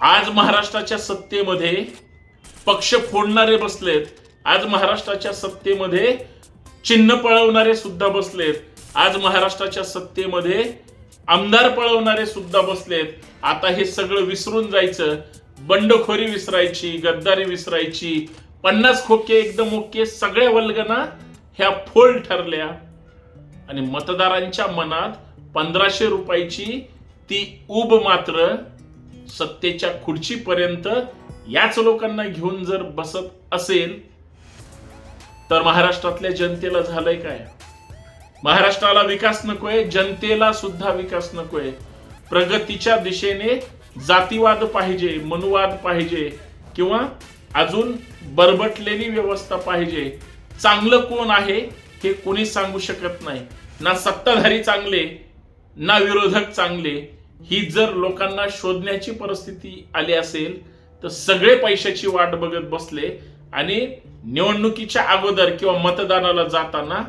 आज महाराष्ट्राच्या सत्तेमध्ये पक्ष फोडणारे बसलेत. आज महाराष्ट्राच्या सत्तेमध्ये चिन्ह पळवणारे सुद्धा बसलेत. आज महाराष्ट्राच्या सत्तेमध्ये आमदार पळवणारे सुद्धा बसलेत. आता हे सगळं विसरून जायचं. बंडखोरी विसरायची गद्दारी विसरायची. पन्नास खोके एकदम ओके सगळ्या वल्गना ह्या फोल ठरल्या. आणि मतदारांच्या मनात पंधराशे रुपयाची ती उब मात्र सत्तेच्या खुर्चीपर्यंत याच लोकांना घेऊन जर बसत असेल तर महाराष्ट्रातल्या जनतेला झालंय काय? महाराष्ट्राला विकास नकोय जनतेला सुद्धा विकास नकोय. प्रगतीच्या दिशेने जातीवाद पाहिजे मनुवाद पाहिजे किंवा अजून बरबटलेली व्यवस्था पाहिजे. चांगलं कोण आहे हे कोणी सांगू शकत नाही. ना सत्ताधारी चांगले ना विरोधक चांगले. ही जर लोकांना शोधण्याची परिस्थिती आली असेल तर सगळे पैशाची वाट बघत बसले आणि निवडणुकीच्या अगोदर किंवा मतदानाला जाताना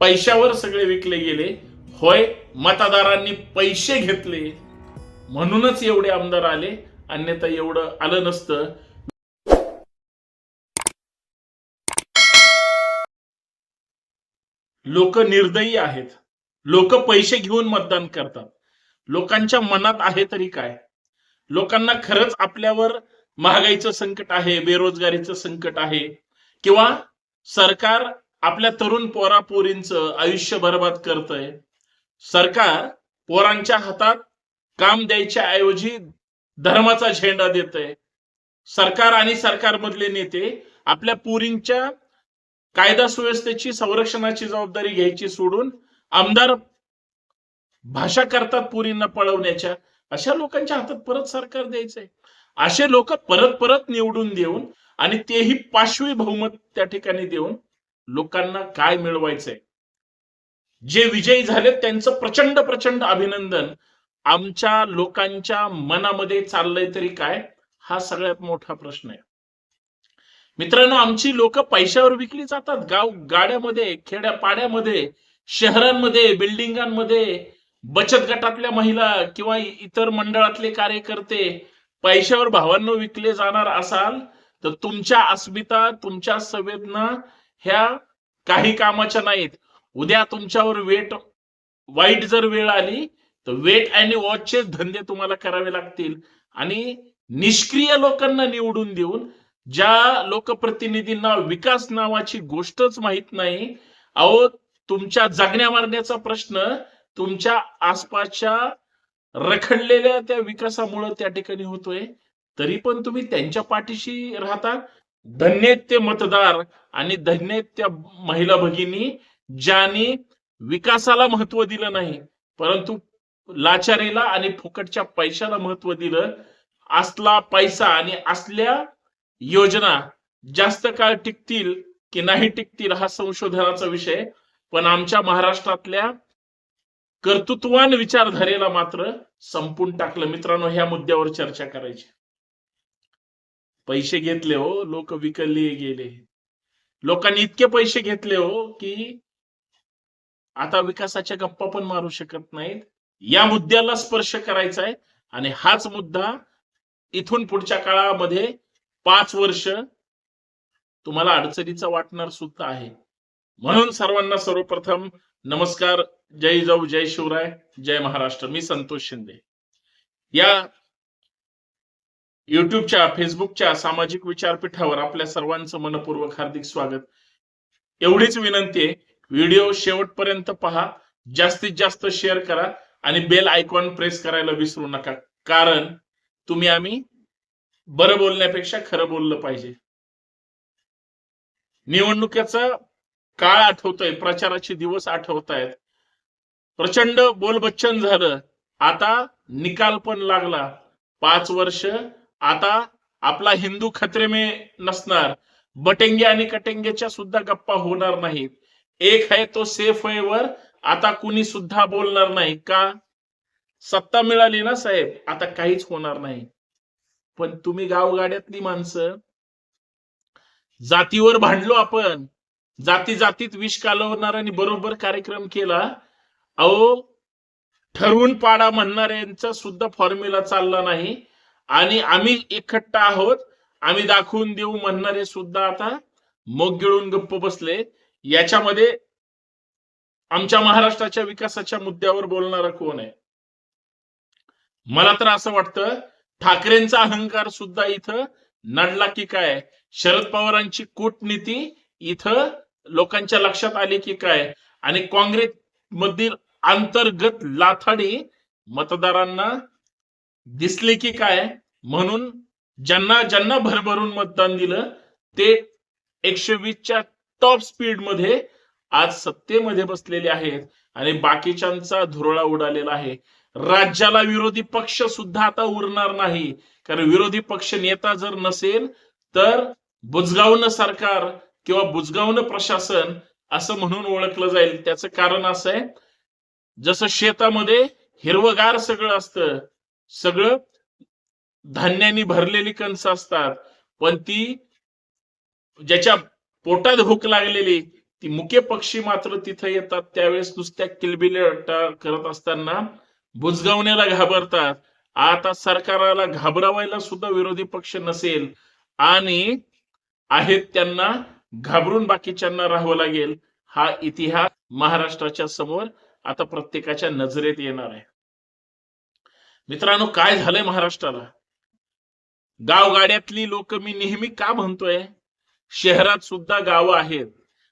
पैशावर सगळे विकले गेले होय मतदारांनी पैसे घेतले म्हणूनच एवढे आमदार आले अन्यथा एवढं आलं नसतं. लोक निर्दयी आहेत. लोक पैसे घेऊन मतदान करतात. लोकांच्या मनात आहे तरी काय? लोकांना खरंच आपल्यावर महागाईचं संकट आहे बेरोजगारीचं संकट आहे किंवा सरकार आपल्या तरुण पोरापोरींचं आयुष्य बर्बाद करतंय. सरकार पोरांच्या हातात काम द्यायच्या ऐवजी धर्माचा झेंडा देतंय. सरकार आणि सरकारमधले नेते आपल्या पुरींच्या कायदा सुव्यवस्थेची संरक्षणाची जबाबदारी घ्यायची सोडून आमदार भाषा करतात पुरींना पळवण्याच्या अशा लोकांच्या हातात परत सरकार द्यायचंय. असे लोक परत परत निवडून देऊन आणि तेही पाशवी बहुमत त्या ठिकाणी देऊन लोकांना काय मिळवायचंय? जे विजयी झाले त्यांचं प्रचंड प्रचंड अभिनंदन. आमच्या लोकांच्या मनामध्ये चाललंय तरी काय? हा सगळ्यात मोठा प्रश्न आहे. मित्रांनो आमची लोक पैशावर विकली जातात. गाव गाड्यामध्ये खेड्या पाड्यामध्ये शहरांमध्ये बिल्डिंगांमध्ये बचत गटातल्या महिला किंवा इतर मंडळातले कार्यकर्ते पैशावर भावांनो विकले जाणार असाल तर तुमच्या अस्मिता तुमच्या संवेदना ह्या काही कामाच्या नाहीत. उद्या तुमच्यावर वेट वाईट जर वेळ आली तर वेट आणि वॉचचे धंदे तुम्हाला करावे लागतील. आणि निष्क्रिय लोकांना निवडून देऊन ज्या लोकप्रतिनिधींना विकास नावाची गोष्टच माहीत नाही अहो तुमच्या जगण्या मारण्याचा प्रश्न तुमच्या आसपासच्या रखडलेल्या त्या विकासामुळे त्या ठिकाणी होतोय. तरी पण तुम्ही त्यांच्या पाठीशी राहता. धन्य ते मतदार आणि धन्य त्या महिला भगिनी ज्यांनी विकासाला महत्त्व दिलं नाही परंतु लाचारीला आणि फुकटच्या पैशाला महत्त्व दिलं. असला पैसा आणि असल्या योजना जास्त काळ टिकतील की नाही टिकतील हा संशोधनाचा विषय. पण आमच्या महाराष्ट्रातल्या कर्तृत्वान विचारधारेला मात्र संपून टाकलं. मित्रांनो ह्या मुद्द्यावर चर्चा करायची. पैसे घेतले हो लोक विकले गेले. लोकांनी इतके पैसे घेतले हो की आता विकासाच्या गप्पा पण मारू शकत नाहीत. या मुद्द्याला स्पर्श करायचा आहे. आणि हाच मुद्दा इथून पुढच्या काळामध्ये पाच वर्ष तुम्हाला अडचणीचा वाटणार सुद्धा आहे. म्हणून सर्वांना सर्वप्रथम नमस्कार. जय जाऊ जय शिवराय जय महाराष्ट्र. मी संतोष शिंदे. या युट्यूबच्या फेसबुकच्या सामाजिक विचारपीठावर आपल्या सर्वांचं मनपूर्वक हार्दिक स्वागत. एवढीच विनंती आहे व्हिडिओ शेवटपर्यंत पहा जास्तीत जास्त शेअर करा आणि बेल आयकॉन प्रेस करायला विसरू नका. कारण तुम्ही आम्ही बरं बोलण्यापेक्षा खरं बोललं पाहिजे. निवडणुकीचा काळ आठवतोय प्रचाराचे दिवस आठवत आहेत प्रचंड बोलबच्चन झालं. आता निकाल पण लागला. पाच वर्ष आता आपला हिंदू खत्रे में नसणार. बटेंगे आणि कटेंगेच्या सुद्धा गप्पा होणार नाहीत. एक आहे तो सेफ आहे वर. आता कुणी सुद्धा बोलणार नाही. का? सत्ता मिळाली ना साहेब? आता काहीच होणार नाही. पण तुम्ही गावगाड्यातली माणसं जातीवर भांडलो आपण. जाती जातीत विष कालवणार आणि बरोबर कार्यक्रम केला अहो ठरवून पाडा म्हणणाऱ्यांचा सुद्धा फॉर्म्युला चालला नाही. आणि आम्ही इकट्ठा आहोत आम्ही दाखवून देऊ म्हणणारे सुद्धा आता मग गिळून गप्प बसले. याच्यामध्ये आमच्या महाराष्ट्राच्या विकासाच्या मुद्द्यावर बोलणारा कोण आहे? मला तर असं वाटतं ठाकरेंचा अहंकार सुद्धा इथं नडला की काय? शरद पवारांची कूटनीती इथं लोकांच्या लक्षात आली की काय? आणि काँग्रेस मधील अंतर्गत लाथाडी मतदारांना दिसले की काय? म्हणून ज्यांना ज्यांना भरभरून मतदान दिलं ते एकशे वीसच्या टॉप स्पीडमध्ये आज सत्तेमध्ये बसलेले आहेत आणि बाकीच्यांचा धुरळा उडालेला आहे. राज्याला विरोधी पक्ष सुद्धा आता उरणार नाही. कारण विरोधी पक्ष नेता जर नसेल तर बुजगावन सरकार किंवा बुजगावन प्रशासन असं म्हणून ओळखलं जाईल. त्याचं कारण असं आहे जसं शेतामध्ये हिरवगार सगळं असतं सगळं धान्यानी भरलेली कणस असतात पण ती ज्याच्या पोटात भूक लागलेली ती मुके पक्षी मात्र तिथं येतात त्यावेळेस नुसत्या किलबिल्या करत असताना बुजगावण्याला घाबरतात. आता सरकाराला घाबरावायला सुद्धा विरोधी पक्ष नसेल आणि आहेत त्यांना घाबरून बाकीच्यांना राहावं लागेल. हा इतिहास महाराष्ट्राच्या समोर आता प्रत्येकाच्या नजरेत येणार आहे. मित्रांनो काय झालंय महाराष्ट्राला? गावगाड्यातली लोक मी नेहमी का म्हणतोय? शहरात सुद्धा गावं आहेत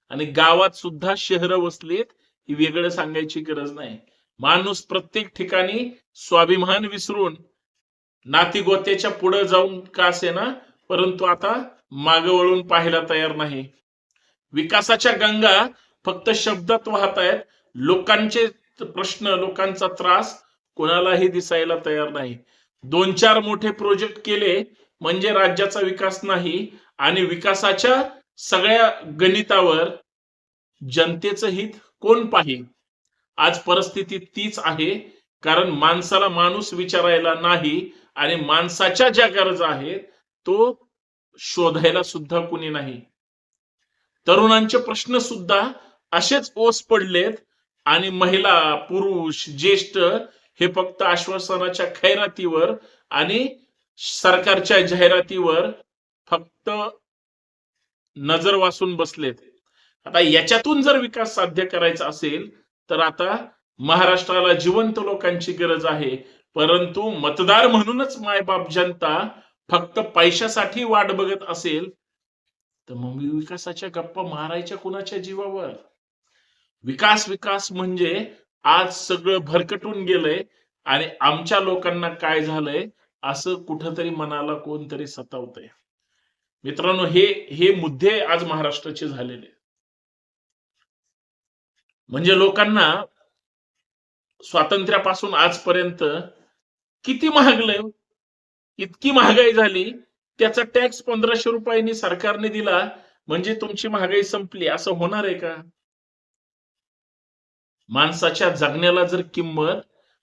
आणि गावात सुद्धा शहर वसलीत ही वेगळं सांगायची गरज नाही. माणूस प्रत्येक ठिकाणी स्वाभिमान विसरून नातीगोत्याच्या पुढे जाऊन का असेना? परंतु आता माग वळून पाहायला तयार नाही. विकासाच्या गंगा फक्त शब्दात वाहत आहेत लोकांचे प्रश्न लोकांचा त्रास कोणालाही दिसायला तयार नाही. दोन चार मोठे प्रोजेक्ट केले म्हणजे राज्याचा विकास नाही आणि विकासाच्या सगळ्या गणितावर जनतेचं हित कोण पाहिल? आज परिस्थिती तीच आहे कारण माणसाला माणूस विचारायला नाही आणि माणसाच्या ज्या गरजा आहेत तो शोधायला सुद्धा कुणी नाही. तरुणांचे प्रश्न सुद्धा असेच ओस पडलेत आणि महिला पुरुष ज्येष्ठ हे फक्त आश्वासनाच्या खैरातीवर आणि सरकारच्या जाहिरातीवर फक्त नजर वाचून बसलेत. आता याच्यातून जर विकास साध्य करायचा असेल तर आता महाराष्ट्राला जिवंत लोकांची गरज आहे. परंतु मतदार म्हणूनच मायबाप जनता फक्त पैशासाठी वाट बघत असेल तर मग विकासाच्या गप्पा मारायच्या कुणाच्या जीवावर? विकास विकास म्हणजे आज सगळं भरकटून गेलंय आणि आमच्या लोकांना काय झालंय असं कुठंतरी मनाला कोणतरी सतावतंय. मित्रांनो हे हे मुद्दे आज महाराष्ट्राचे झालेले म्हणजे लोकांना स्वातंत्र्यापासून आजपर्यंत किती महागलंय? इतकी महागाई झाली त्याचा टॅक्स पंधराशे रुपयांनी सरकारने दिला म्हणजे तुमची महागाई संपली असं होणार आहे का? माणसाच्या जगण्याला जर किंमत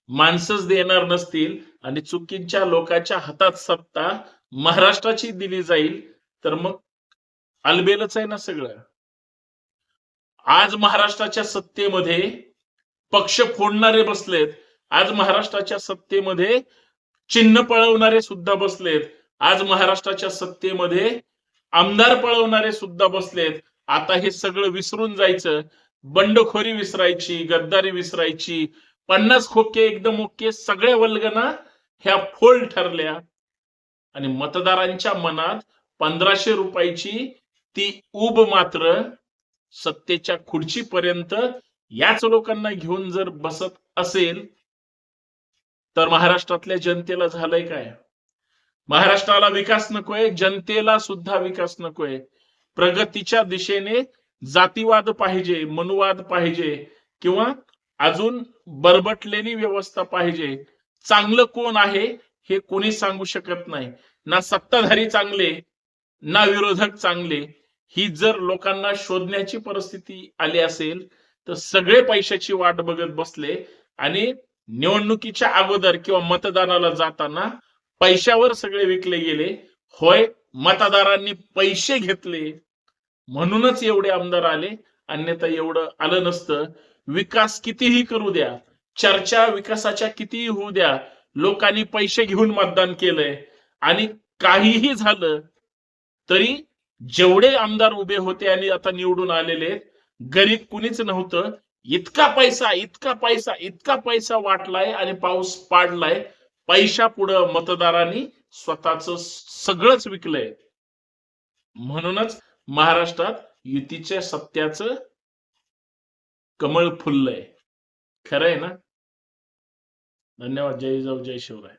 माणसंच देणार नसतील आणि चुकीच्या लोकांच्या हातात सत्ता महाराष्ट्राची दिली जाईल तर मग अलबेलच आहे ना सगळं. आज महाराष्ट्राच्या सत्तेमध्ये पक्ष फोडणारे बसलेत आज महाराष्ट्राच्या सत्तेमध्ये चिन्ह पळवणारे सुद्धा बसलेत आज महाराष्ट्राच्या सत्तेमध्ये आमदार पळवणारे सुद्धा बसलेत. आता हे सगळं विसरून जायचं बंडखोरी विसरायची गद्दारी विसरायची पन्नास खोके एकदम ओके सगळ्या वल्गना ह्या फोल ठरल्या. आणि मतदारांच्या मनात पंधराशे रुपयाची ती उब मात्र सत्तेच्या खुर्चीपर्यंत याच लोकांना घेऊन जर बसत असेल तर महाराष्ट्रातल्या जनतेला झालंय काय? महाराष्ट्राला विकास नकोय जनतेला सुद्धा विकास नकोय. प्रगतीच्या दिशेने जातीवाद पाहिजे मनुवाद पाहिजे किंवा अजून बरबटलेली व्यवस्था पाहिजे. चांगलं कोण आहे हे कोणी सांगू शकत नाही. ना सत्ताधारी चांगले ना विरोधक चांगले. ही जर लोकांना शोधण्याची परिस्थिती आली असेल तर सगळे पैशाची वाट बघत बसले आणि निवडणुकीच्या अगोदर किंवा मतदानाला जाताना पैशावर सगळे विकले गेले. होय मतदारांनी पैसे घेतले. म्हणूनच एवढे आमदार आले अन्यथा एवढं आलं नसतं. विकास कितीही करू द्या चर्चा विकासाच्या कितीही होऊ द्या लोकांनी पैसे घेऊन मतदान केलंय. आणि काहीही झालं तरी जेवढे आमदार उभे होते आणि आता निवडून आलेले गरीब कुणीच नव्हतं. इतका पैसा इतका पैसा इतका पैसा वाटलाय आणि पाऊस पाडलाय. पैशा पुढं मतदारांनी स्वतःच सगळंच विकलंय. म्हणूनच महाराष्ट्रात युतीच्या सत्याचं कमळ फुललंय. खरंय ना? धन्यवाद. जय जाऊ जय शिवराय.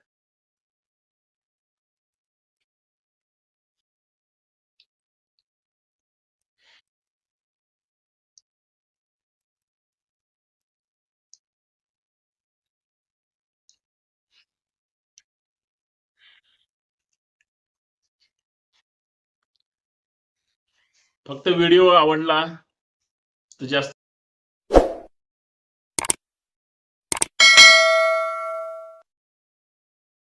फक्त व्हिडिओ आवडला तर जास्त